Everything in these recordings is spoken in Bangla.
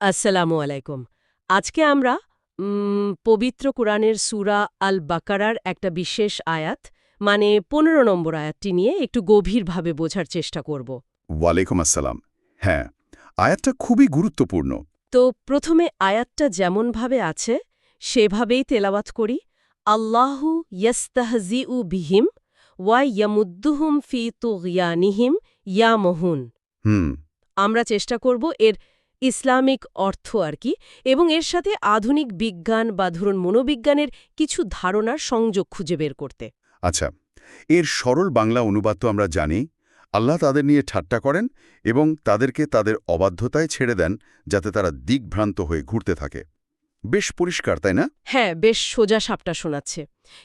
আসসালামু আলাইকুম। আজকে আমরা পবিত্র কোরআনের সুরা আল বাকারার একটা বিশেষ আয়াত মানে পনেরো নম্বর আয়াতটি নিয়ে একটু গভীরভাবে বোঝার চেষ্টা করব। ওয়ালাইকুম আসসালাম। হ্যাঁ আয়াতটা খুবই গুরুত্বপূর্ণ। তো প্রথমে আয়াতটা যেমনভাবে আছে সেভাবেই তেলাওয়াত করি। আল্লাহু ইয়াস্তাহজিউ বিহিম ওয়া ইয়ামুদ্দুহুম ফি তুগয়ানিহিম ইয়ামহুন হুম। আমরা চেষ্টা করব এর ইসলামিক অর্থ আর কি এবং এর সাথে আধুনিক বিজ্ঞান বা ধরুন মনোবিজ্ঞানের কিছু ধারণার সংযোগ খুঁজে বের করতে। আচ্ছা এর সরল বাংলা অনুবাদ তো আমরা জানি আল্লাহ তাদের নিয়ে ঠাট্টা করেন এবং তাদেরকে তাদের অবাধ্যতায় ছেড়ে দেন যাতে তারা দিকভ্রান্ত হয়ে ঘুরতে থাকে। বেশ পরিষ্কার তাই না? হ্যাঁ বেশ সোজা সাপটা শোনাচ্ছে।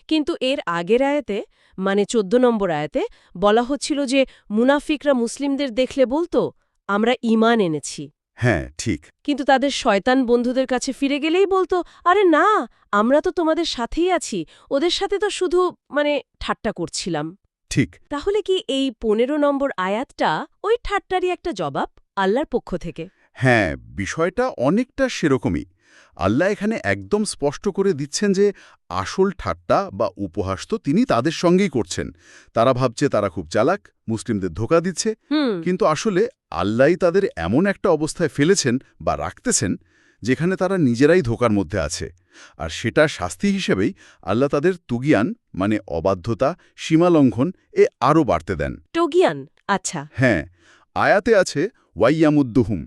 কিন্তু এর আগের আয়াতে মানে চোদ্দ নম্বর আয়াতে বলা হচ্ছিল যে মুনাফিকরা মুসলিমদের দেখলে বলতো আমরা ইমান এনেছি। হ্যাঁ ঠিক। কিন্তু তাদের শয়তান বন্ধুদের কাছে ফিরে গেলেই বলতো আরে না আমরা তো তোমাদের সাথেই আছি। ওদের সাথে তো শুধু মানে ঠাট্টা করছিলাম। ঠিক। তাহলে কি এই পনেরো নম্বর আয়াতটা ওই ঠাট্টারই একটা জবাব আল্লাহর পক্ষ থেকে? হ্যাঁ বিষয়টা অনেকটা সেরকমই। আল্লাহ এখানে একদম স্পষ্ট করে দিচ্ছেন যে আসল ঠাট্টা বা উপহাস তো তিনি তাদের সঙ্গেই করছেন। তারা ভাবছে তারা খুব চালাক মুসলিমদের ধোকা দিচ্ছে। কিন্তু আসলে আল্লাহই তাদের এমন একটা অবস্থায় ফেলেছেন বা রাখতেছেন যেখানে তারা নিজেরাই ধোকার মধ্যে আছে। আর সেটা শাস্তি হিসেবেই আল্লাহ তাদের তুগিয়ান মানে অবাধ্যতা সীমালঙ্ঘন এ আরও বাড়তে দেন। টগিয়ান আচ্ছা। হ্যাঁ আয়াতে আছে ওয়াইয়ামুদ্দুহুম।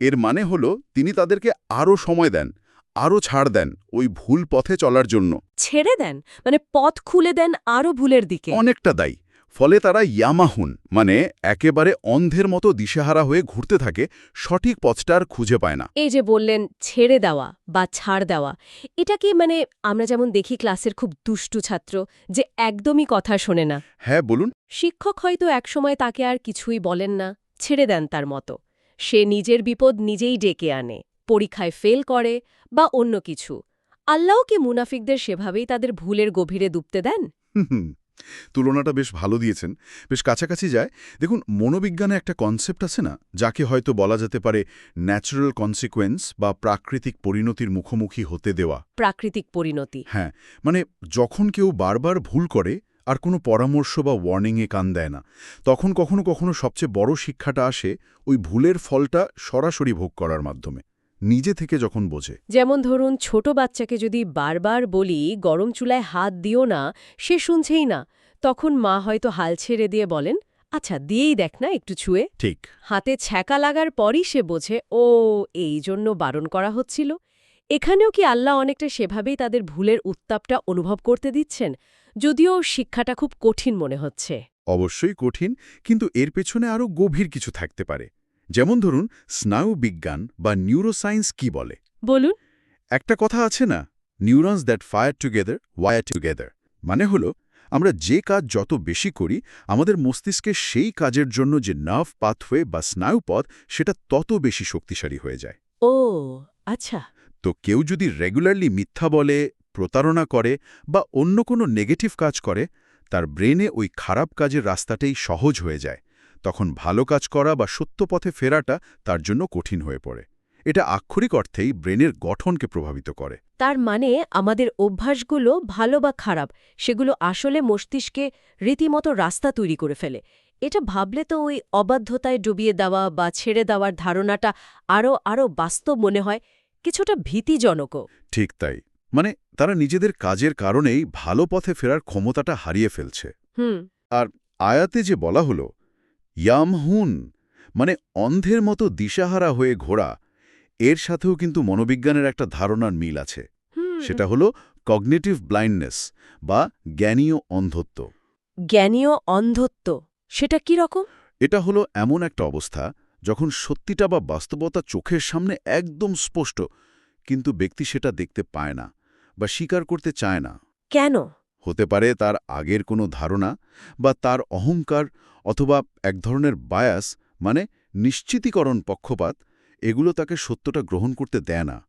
এর মানে হল তিনি তাদেরকে আরও সময় দেন আরও ছাড় দেন ওই ভুল পথে চলার জন্য। ছেড়ে দেন? মানে পথ খুলে দেন আরও ভুলের দিকে? অনেকটা দায়ী। ফলে তারা ইয়ামাহুন মানে একেবারে অন্ধের মতো দিশেহারা হয়ে ঘুরতে থাকে সঠিক পথটা আর খুঁজে পায় না। এই যে বললেন ছেড়ে দেওয়া বা ছাড় দেওয়া এটা কি মানে আমরা যেমন দেখি ক্লাসের খুব দুষ্টু ছাত্র যে একদমই কথা শোনে না? হ্যাঁ বলুন। শিক্ষক হয়তো একসময় তাকে আর কিছুই বলেন না ছেড়ে দেন তার মতো। সে নিজের বিপদ নিজেই ডেকে আনে পরীক্ষায় ফেল করে বা অন্য কিছু। আল্লাহ কি মুনাফিকদের সেভাবেই তাদের ভুলের গভীরে ডুবতে দেন? হুম, তুলনাটা বেশ ভালো দিয়েছেন। বেশ কাছাকাছি যায়। দেখুন মনোবিজ্ঞানে একটা কনসেপ্ট আছে না যাকে হয়তো বলা যেতে পারে ন্যাচারাল কনসিকোয়েন্স বা প্রাকৃতিক পরিণতির মুখোমুখি হতে দেওয়া। প্রাকৃতিক পরিণতি। হ্যাঁ মানে যখন কেউ বারবার ভুল করে আর কোনো পরামর্শ বা ওয়ার্নিংয়ে কান দেয় না তখন কখনো কখনো সবচেয়ে বড় শিক্ষাটা আসে ওই ভুলের ফলটা সরাসরি ভোগ করার মাধ্যমে। নিজে থেকে যখন বোঝে। যেমন ধরুন ছোট বাচ্চাকে যদি বারবার বলি গরম চুলায় হাত দিও না সে শুনছেই না। তখন মা হয়তো হাল ছেড়ে দিয়ে বলেন আচ্ছা দিয়েই দেখ না একটু ছুঁয়ে। ঠিক। হাতে ছ্যাঁকা লাগার পরই সে বোঝে ও এই জন্য বারণ করা হচ্ছিল। এখানেও কি আল্লাহ অনেকটা সেভাবেই তাদের ভুলের উত্তাপটা অনুভব করতে দিচ্ছেন? যদিও শিক্ষাটা খুব কঠিন মনে হচ্ছে। অবশ্যই কঠিন কিন্তু এর পেছনে আরও গভীর কিছু থাকতে পারে। যেমন ধরুন স্নায়ু বিজ্ঞান বা নিউরোসায়েন্স কি বলে? বলুন। একটা কথা আছে না neurons that fire together wire together মানে হলো আমরা যে কাজ যত বেশি করি আমাদের মস্তিষ্কে সেই কাজের জন্য যে নার্ভ পাথওয়ে বা স্নায়ুপথ সেটা তত বেশি শক্তিশালী হয়ে যায়। ও আচ্ছা। তো কেউ যদি রেগুলারলি মিথ্যা বলে প্রতারণা করে বা অন্য কোনো নেগেটিভ কাজ করে তার ব্রেনে ওই খারাপ কাজের রাস্তাটাই সহজ হয়ে যায়। তখন ভালো কাজ করা বা সত্য পথে ফেরাটা তার জন্য কঠিন হয়ে পড়ে। এটা আক্ষরিক অর্থেই ব্রেনের গঠনকে প্রভাবিত করে। তার মানে আমাদের অভ্যাসগুলো ভালো বা খারাপ সেগুলো আসলে মস্তিষ্কে রীতিমতো রাস্তা তৈরি করে ফেলে। এটা ভাবলে তো ওই অবাধ্যতায় ডুবিয়ে দেওয়া বা ছেড়ে দেওয়ার ধারণাটা আরও আরও বাস্তব মনে হয় কিছুটা ভীতিজনকও। ঠিক তাই। মানে তারা নিজেদের কাজের কারণেই ভালো পথে ফেরার ক্ষমতাটা হারিয়ে ফেলছে। হুম। আর আয়াতে যে বলা হলো ইয়ামহুন মানে অন্ধের মতো দিশাহারা হয়ে ঘোরা এর সাথেও কিন্তু মনোবিজ্ঞানের একটা ধারণার মিল আছে। সেটা হলো কগনেটিভ ব্লাইন্ডনেস বা জ্ঞানীয় অন্ধত্ব। জ্ঞানীয় অন্ধত্ব সেটা কি রকম? এটা হলো এমন একটা অবস্থা যখন সত্যিটা বা বাস্তবতা চোখের সামনে একদম স্পষ্ট কিন্তু ব্যক্তি সেটা দেখতে পায় না বা স্বীকার করতে চায় না। কেন? হতে পারে তার আগের কোনো ধারণা বা তার অহংকার অথবা এক ধরনের বায়াস মানে নিশ্চিতীকরণ পক্ষপাত এগুলো তাকে সত্যটা গ্রহণ করতে দেয় না।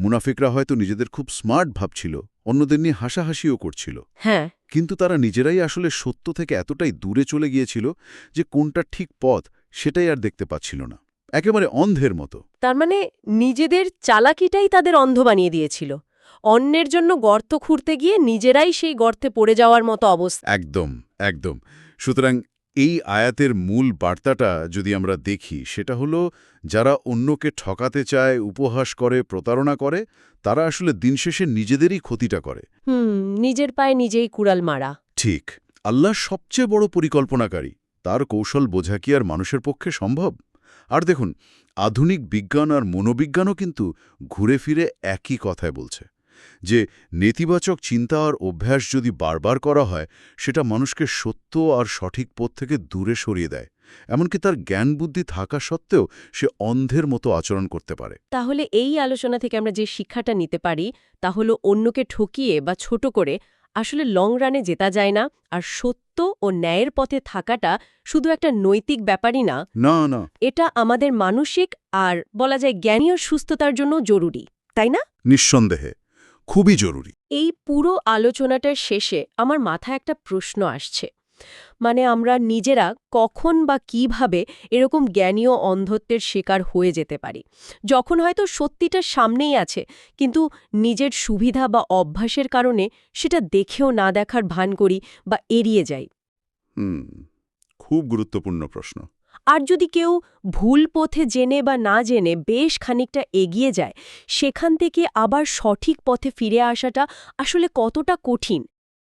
মুনাফিকরা হয়তো নিজেদের খুব স্মার্ট ভাবছিল অন্যদের নিয়ে হাসাহাসিও করছিল। হ্যাঁ। কিন্তু তারা নিজেরাই আসলে সত্য থেকে এতটাই দূরে চলে গিয়েছিল যে কোনটা ঠিক পথ সেটাই আর দেখতে পাচ্ছিল না। একেবারে অন্ধের মতো। তার মানে নিজেদের চালাকিটাই তাদের অন্ধ বানিয়ে দিয়েছিল। অন্যের জন্য গর্ত খুঁড়তে গিয়ে নিজেরাই সেই গর্তে পড়ে যাওয়ার মতো অবস্থা। একদম একদম। সুতরাং এই আয়াতের মূল বার্তাটা যদি আমরা দেখি সেটা হলো যারা অন্যকে ঠকাতে চায় উপহাস করে প্রতারণা করে তারা আসলে দিনশেষে নিজেদেরই ক্ষতিটা করে। হুম নিজের পায়ে নিজেই কুড়াল মারা। ঠিক। আল্লাহ সবচেয়ে বড় পরিকল্পনাকারী। তার কৌশল বোঝা কি আর মানুষের পক্ষে সম্ভব? আর দেখুন আধুনিক বিজ্ঞান আর মনোবিজ্ঞানও কিন্তু ঘুরে ফিরে একই কথায় বলছে। যে নেতিবাচক চিন্তা আর অভ্যাস যদি বারবার করা হয় সেটা মানুষকে সত্য আর সঠিক পথ থেকে দূরে সরিয়ে দেয়। এমনকি তার জ্ঞান বুদ্ধি থাকা সত্ত্বেও সে অন্ধের মতো আচরণ করতে পারে। তাহলে এই আলোচনা থেকে আমরা যে শিক্ষাটা নিতে পারি তা হলো অন্যকে ঠকিয়ে বা ছোট করে আসলে লং রানে জেতা যায় না আর সত্য ও ন্যায়ের পথে থাকাটা শুধু একটা নৈতিক ব্যাপারই না। না না। এটা আমাদের মানসিক আর বলা যায় জ্ঞানীয় সুস্থতার জন্য জরুরি তাই না? নিঃসন্দেহে। খুবই জরুরি। এই পুরো আলোচনাটার শেষে আমার মাথায় একটা প্রশ্ন আসছে। মানে আমরা নিজেরা কখন বা কীভাবে এরকম জ্ঞানীয় অন্ধত্বের শিকার হয়ে যেতে পারি? যখন হয়তো সত্যিটা সামনেই আছে কিন্তু নিজের সুবিধা বা অভ্যাসের কারণে সেটা দেখেও না দেখার ভান করি বা এড়িয়ে যাই। হুম খুব গুরুত্বপূর্ণ প্রশ্ন। আর যদি কেউ ভুল পথে জেনে বা না জেনে বেশ খানিকটা এগিয়ে যায়, সেখান থেকে আবার সঠিক পথে ফিরে আসাটা আসলে কতটা কঠিন?